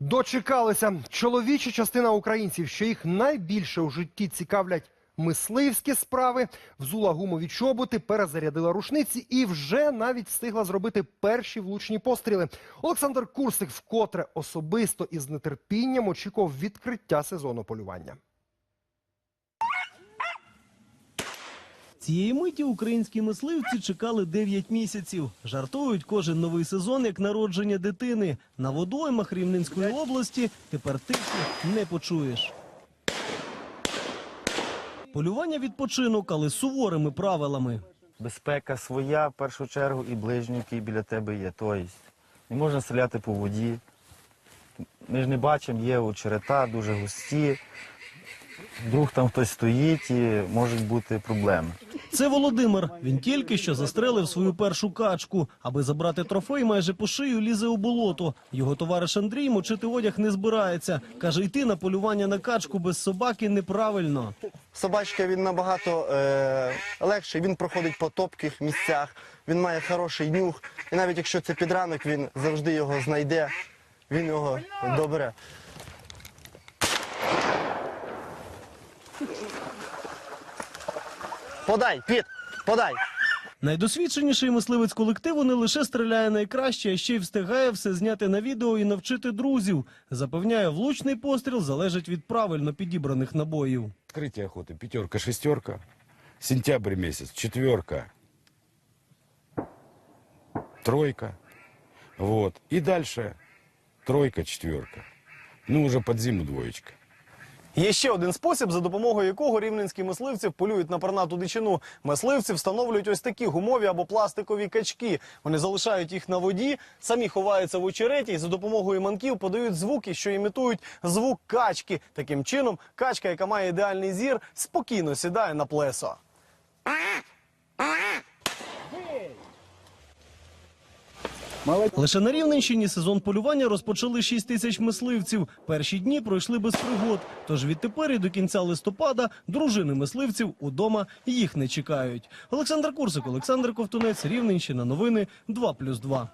Дочекалися. Чоловіча частина українців, що їх найбільше у житті цікавлять мисливські справи, взула гумові чоботи, перезарядила рушниці і вже навіть встигла зробити перші влучні постріли. Олександр Курсик вкотре особисто і з нетерпінням очікував відкриття сезону полювання. Цієї миті українські мисливці чекали 9 місяців. Жартують кожен новий сезон як народження дитини. На водоймах Рівненської області тепер тихо не почуєш. Полювання відпочинок, але суворими правилами. Безпека своя в першу чергу і ближній, який біля тебе є. Тобто не можна стріляти по воді. Ми ж не бачимо, є очерета дуже густі. Вдруг там хтось стоїть і можуть бути проблеми. Це Володимир. Він тільки що застрелив свою першу качку. Аби забрати трофей, майже по шию лізе у болото. Його товариш Андрій мочити одяг не збирається. Каже, йти на полювання на качку без собаки неправильно. Собачка він набагато е, легший, він проходить по топких місцях, він має хороший нюх. І навіть якщо це підранок, він завжди його знайде, він його добре. Подай, піт, подай. Найдосвідченіший мисливець колективу не лише стріляє найкраще, а ще й встигає все зняти на відео і навчити друзів. Запевняє, влучний постріл залежить від правильно підібраних набоїв. Открытие охоты. Пятерка, шестерка. Сентябрь месяц. Четверка. Тройка. Вот. И дальше тройка, четверка. Ну, уже под зиму двоечка. Є ще один спосіб, за допомогою якого рівненські мисливці полюють на пернату дичину. Мисливці встановлюють ось такі гумові або пластикові качки. Вони залишають їх на воді, самі ховаються в очереті і за допомогою манків подають звуки, що імітують звук качки. Таким чином, качка, яка має ідеальний зір, спокійно сідає на плесо. Лише на Рівненщині сезон полювання розпочали 6 тисяч мисливців. Перші дні пройшли без пригод. Тож відтепер і до кінця листопада дружини мисливців удома їх не чекають. Олександр Курсик, Олександр Ковтунець, Рівненщина. Новини 2+,2.